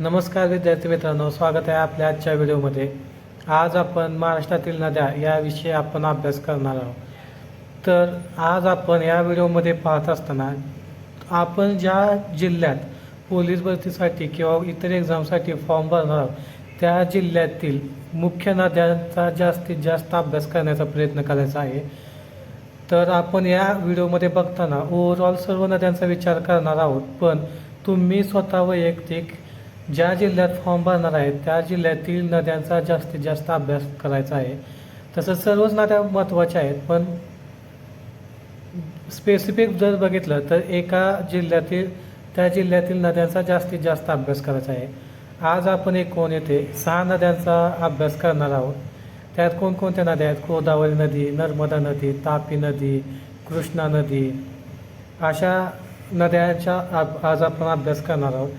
नमस्कार विद्यार्थी मित्रांनो स्वागत आहे आपल्या आजच्या व्हिडिओमध्ये. आज आपण महाराष्ट्रातील नद्या याविषयी आपण अभ्यास करणार आहोत. तर आज आपण या व्हिडिओमध्ये पाहत असताना आपण ज्या जिल्ह्यात पोलीस भरतीसाठी किंवा इतर एक्झामसाठी फॉर्म भरणार आहोत त्या जिल्ह्यातील मुख्य नद्यांचा जास्तीत जास्त अभ्यास करण्याचा प्रयत्न करायचा आहे. तर आपण या व्हिडिओमध्ये बघताना ओव्हरऑल सर्व नद्यांचा विचार करणार आहोत पण तुम्ही स्वतः वैयक्तिक ज्या जिल्ह्यात फॉर्म भरणार आहेत त्या जिल्ह्यातील नद्यांचा जास्तीत जास्त अभ्यास करायचा आहे. तसं सर्वच नद्या महत्त्वाच्या आहेत पण स्पेसिफिक जर बघितलं तर एका जिल्ह्यातील त्या जिल्ह्यातील नद्यांचा जास्तीत जास्त अभ्यास करायचा आहे. आज आपण एक कोण येथे सहा नद्यांचा अभ्यास करणार आहोत. त्यात कोणकोणत्या नद्या आहेत? गोदावरी नदी नर्मदा नदी तापी नदी कृष्णा नदी. अशा नद्यांचा आज आपण अभ्यास करणार आहोत.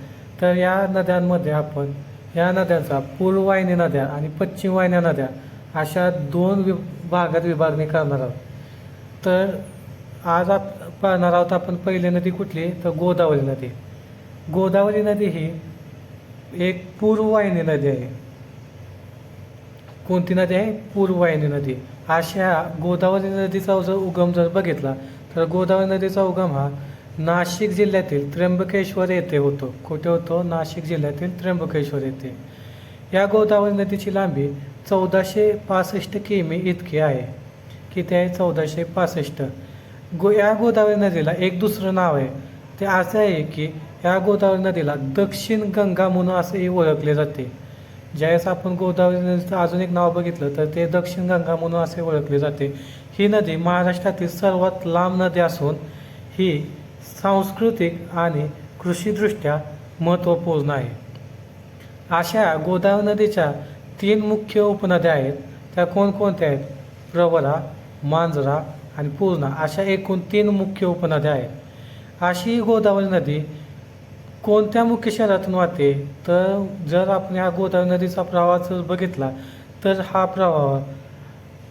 तर या नद्यांमध्ये आपण या नद्यांचा पूर्ववाहिनी नद्या आणि पश्चिम वाहिन्या नद्या अशा दोन वि भागात विभागणी करणार आहोत. तर आज आप पाहणार आहोत आपण पहिली नदी कुठली? तर गोदावरी नदी. गोदावरी नदी ही एक पूर्ववाहिनी नदी आहे. कोणती नदी आहे? पूर्ववाहिनी नदी. अशा गोदावरी नदीचा जर उगम जर बघितला तर गोदावरी नदीचा उगम हा नाशिक जिल्ह्यातील त्र्यंबकेश्वर येथे होतो. कुठे होतो? नाशिक जिल्ह्यातील त्र्यंबकेश्वर येथे. या गोदावरी नदीची लांबी चौदाशे पासष्ट किमी इतकी आहे. किती आहे? चौदाशे पासष्ट. गो या गोदावरी नदीला एक दुसरं नाव आहे. ते असं आहे की या गोदावरी नदीला दक्षिण गंगा म्हणून असेही ओळखले जाते. ज्यावेळेस आपण गोदावरी नदीचं अजून एक नाव बघितलं तर ते दक्षिण गंगा म्हणून असे ओळखले जाते. ही नदी महाराष्ट्रातील सर्वात लांब नदी असून ही सांस्कृतिक आणि कृषीदृष्ट्या महत्त्वपूर्ण आहे. अशा गोदावरी नदीच्या तीन मुख्य उपनद्या आहेत. त्या कोणकोणत्या आहेत? प्रवरा मांजरा आणि पूर्णा अशा एकूण तीन मुख्य उपनद्या आहेत. अशी ही गोदावरी नदी कोणत्या मुख्य शहरातून वाहते? तर जर आपण ह्या गोदावरी नदीचा प्रवाह जर बघितला तर हा प्रवाह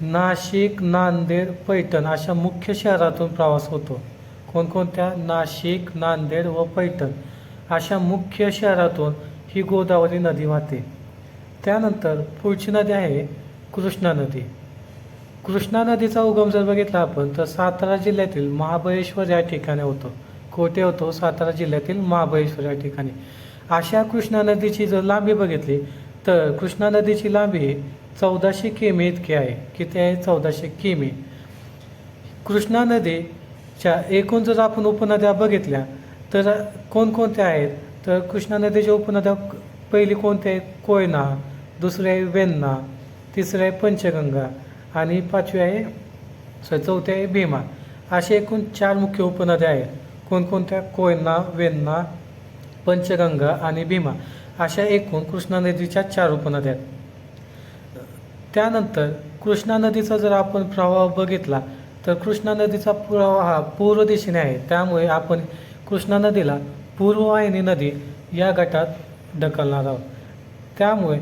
नाशिक नांदेड पैठण अशा मुख्य शहरातून प्रवास होतो. कोणकोणत्या नाशिक नांदेड व पैठण अशा मुख्य शहरातून ही गोदावरी नदी वाहते. त्यानंतर पुढची नदी आहे कृष्णा नदी. कृष्णा नदीचा उगम जर बघितला आपण तर सातारा जिल्ह्यातील महाबळेश्वर या ठिकाणी होतो. कोठे होतो? सातारा जिल्ह्यातील महाबळेश्वर या ठिकाणी. अशा कृष्णा नदीची जर लांबी बघितली तर कृष्णा नदीची लांबी ही चौदाशे किमी इतकी आहे. किती आहे? चौदाशे किमी. कृष्णा नदी च्या एकूण जर आपण उपनद्या बघितल्या तर कोणकोणत्या आहेत? तर कृष्णा नदीच्या उपनद्या पहिली कोणत्या आहेत? कोयना दुसरी आहे वेन्ना तिसरी आहे पंचगंगा आणि पाचवी आहे सॉरी चौथी आहे भीमा. असे एकूण चार मुख्य उपनद्या आहेत. कोणकोणत्या? कोयना वेन्ना पंचगंगा आणि भीमा. अशा एकूण कृष्णा नदीच्या चार उपनद्या आहेत. त्यानंतर कृष्णा नदीचा जर आपण प्रवाह बघितला तर कृष्णा नदीचा प्रवाह हा पूर्व दिशेने आहे. त्यामुळे आपण कृष्णा नदीला पूर्ववाहिनी नदी या गटात ढकलणार आहोत. त्यामुळे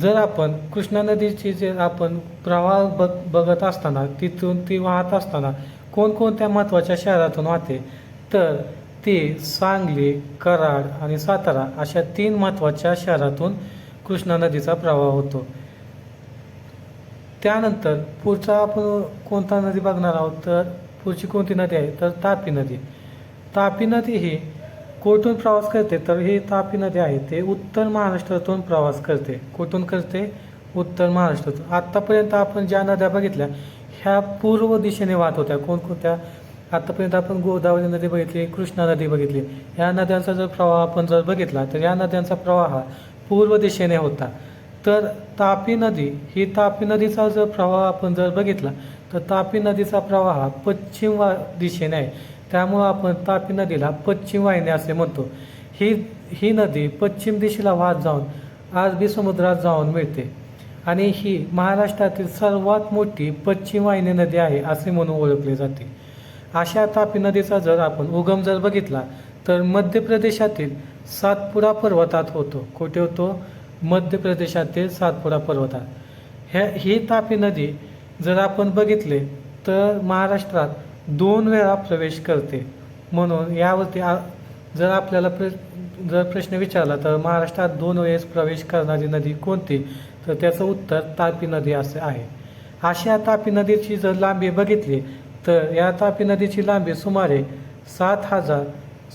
जर आपण कृष्णा नदीची जे आपण प्रवाह बघ बघत असताना तिथून ती वाहत असताना कोणकोणत्या महत्त्वाच्या शहरातून वाहते तर ती सांगली कराड आणि सातारा अशा तीन महत्त्वाच्या शहरातून कृष्णा नदीचा प्रवाह होतो. त्यानंतर पुढचा आपण कोणता नदी बघणार आहोत? तर पुढची कोणती नदी आहे? तर तापी नदी. तापी नदी ही कोठून प्रवास करते? तर ही तापी नदी आहे. ते उत्तर महाराष्ट्रातून प्रवास करते. कुठून करते? उत्तर महाराष्ट्रातून. आत्तापर्यंत आपण ज्या नद्या बघितल्या ह्या पूर्व दिशेने वाहत होत्या. कोणकोणत्या? आत्तापर्यंत आपण गोदावरी नदी बघितली कृष्णा नदी बघितली. ह्या नद्यांचा जर प्रवाह आपण जर बघितला तर या नद्यांचा प्रवाह हा पूर्व दिशेने होता. तर तापी नदी ही तापी नदीचा जर प्रवाह आपण जर बघितला तर तापी नदीचा प्रवाह हा पश्चिम वा दिशेने आहे. त्यामुळं आपण तापी नदीला पश्चिम वाहिनी असे म्हणतो. ही ही नदी पश्चिम दिशेला वाहत जाऊन अरबी समुद्रात जाऊन मिळते. आणि ही महाराष्ट्रातील सर्वात मोठी पश्चिम वाहिनी नदी आहे असे म्हणून ओळखले जाते. अशा तापी नदीचा जर आपण उगम जर बघितला तर मध्य प्रदेशातील सातपुडा पर्वतात होतो. कुठे होतो? मध्य प्रदेशातील सातपुडा पर्वतात ह्या ही तापी नदी जर आपण बघितले तर महाराष्ट्रात दोन वेळा प्रवेश करते. म्हणून यावरती आ- जर आपल्याला प्र जर प्रश्न विचारला तर महाराष्ट्रात दोन वेळेस प्रवेश करणारी नदी कोणती? तर त्याचं उत्तर तापी नदी असे आहे. अशा तापी नदीची जर लांबी बघितली तर या तापी नदीची लांबी सुमारे सात हजार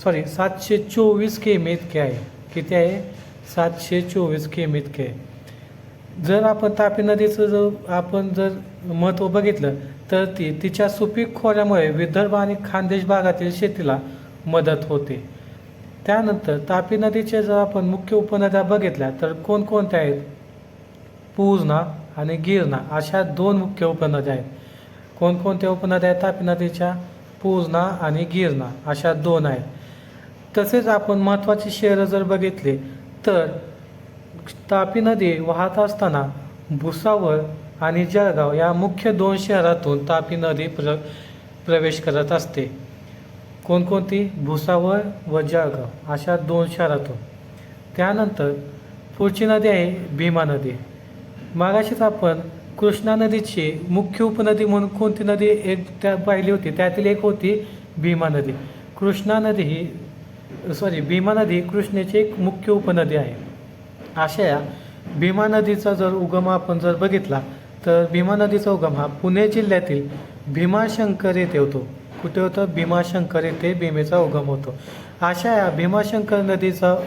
सॉरी सातशे चोवीस किमी इतकी आहे. किती आहे? सातशे चोवीस किमी इतके जर आपण तापी नदीचं जर आपण जर महत्त्व बघितलं तर ती तिच्या सुपीक खोऱ्यामुळे विदर्भ आणि खानदेश भागातील शेतीला मदत होते. त्यानंतर तापी नदीचे जर आपण मुख्य उपनद्या बघितल्या तर कोणकोणत्या आहेत? पूर्णा आणि गिरणा अशा दोन मुख्य उपनद्या आहेत. कोणकोणत्या उपनद्या आहेत तापी नदीच्या? पूर्णा आणि गिरणा अशा दोन आहेत. तसेच आपण महत्त्वाची शहरं जर बघितली तर तापी नदी वाहत असताना भुसावळ आणि जळगाव या मुख्य दोन शहरातून तापी नदी प्र प्रवेश करत असते. कोणकोणती? भुसावळ व जळगाव अशा दोन शहरातून. त्यानंतर पुढची नदी आहे भीमा नदी. मागाशीच आपण कृष्णा नदीची मुख्य उपनदी म्हणून कोणती नदी एक त्या पाहिली होती? त्यातील एक होती भीमा नदी. कृष्णा नदी ही सॉरी भीमा नदी कृष्णेची एक मुख्य उपनदी आहे. अशा या भीमा नदीचा जर उगम आपण जर बघितला तर भीमा नदीचा उगम हा पुणे जिल्ह्यातील भीमाशंकर येथे होतो. कुठे होतं? भीमाशंकर येथे भीमेचा उगम होतो. अशा या भीमाशंकर नदीचा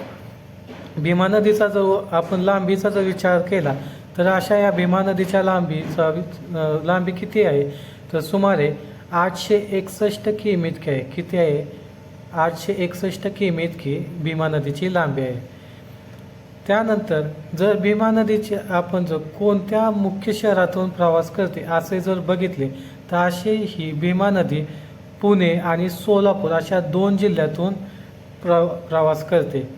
भीमा नदीचा जर आपण लांबीचा जर विचार केला तर अशा या भीमा नदीच्या लांबीचा वि- लांबी किती आहे? तर सुमारे आठशे एकसष्ट किमी इतकी आहे. किती आहे? आठशे एकसष्ट किमी इतकी भीमा नदीची लांबी आहे. त्यानंतर जर भीमा नदीची आपण जर कोणत्या मुख्य शहरातून प्रवास करते असे जर बघितले तर अशी ही भीमा नदी पुणे आणि सोलापूर अशा दोन जिल्ह्यातून प्र प्रवास करते.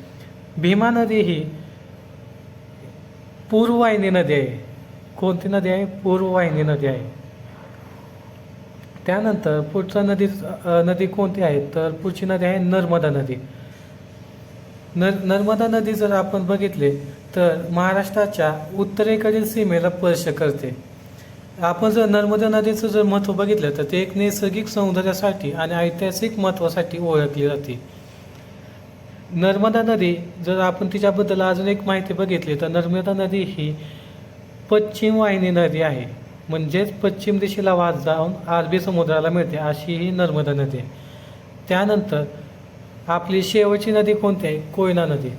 भीमा नदी ही पूर्ववाहिनी नदी आहे. कोणती नदी आहे? पूर्ववाहिनी नदी आहे. त्यानंतर पुढचा नदी नदी कोणती आहे? तर पुढची नदी आहे नर्मदा नदी. नर नर्मदा नदी जर आपण बघितले तर महाराष्ट्राच्या उत्तरेकडील सीमेला स्पर्श करते. आपण जर नर्मदा नदीचं जर महत्त्व बघितलं तर ते एक नैसर्गिक सौंदर्यासाठी आणि ऐतिहासिक महत्त्वासाठी ओळखली जाते. नर्मदा नदी जर आपण तिच्याबद्दल अजून एक माहिती बघितली तर नर्मदा नदी ही पश्चिम वाहिनी नदी आहे. म्हणजेच पश्चिम दिशेला वाहत जाऊन अरबी समुद्राला मिळते अशी ही नर्मदा नदी. आहे त्यानंतर आपली शेवटची नदी कोणती आहे? कोयना नदी.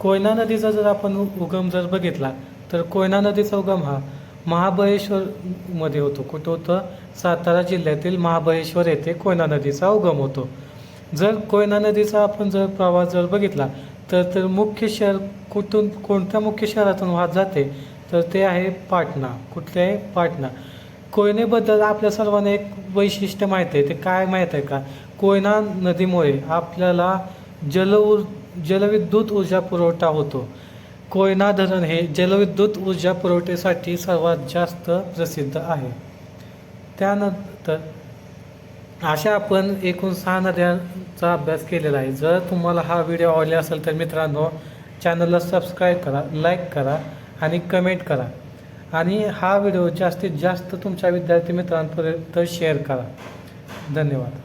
कोयना नदीचा जर आपण उगम जर बघितला तर कोयना नदीचा उगम हा महाबळेश्वरमध्ये होतो. कुठं होतं? सातारा जिल्ह्यातील महाबळेश्वर येथे कोयना नदीचा उगम होतो. जर कोयना नदीचा आपण जर प्रवास जर बघितला तर तर मुख्य शहर कुठून कोणत्या मुख्य शहरातून वाहत जाते? तर ते आहे पाटणा. कुठले आहे? पाटणा. कोयनेबद्दल आपल्या सर्वांना एक वैशिष्ट्य माहीत आहे. ते काय माहीत आहे का? कोयना नदीमुळे आपल्याला जल ऊर जलविद्युत ऊर्जा पुरवठा होतो. कोयना धरण हे जलविद्युत ऊर्जा पुरवठ्यासाठी सर्वात जास्त प्रसिद्ध आहे. त्यानंतर अशा आपण एकूण सहा नद्यांचा अभ्यास केलेला आहे. जर तुम्हाला हा व्हिडिओ आवडला असेल तर मित्रांनो चॅनलला सबस्क्राईब करा लाईक करा. आणि कमेंट करा. आणि हा व्हिडिओ जास्तीत जास्त तुमच्या विद्यार्थी मित्रांपर्यंत शेअर करा. धन्यवाद.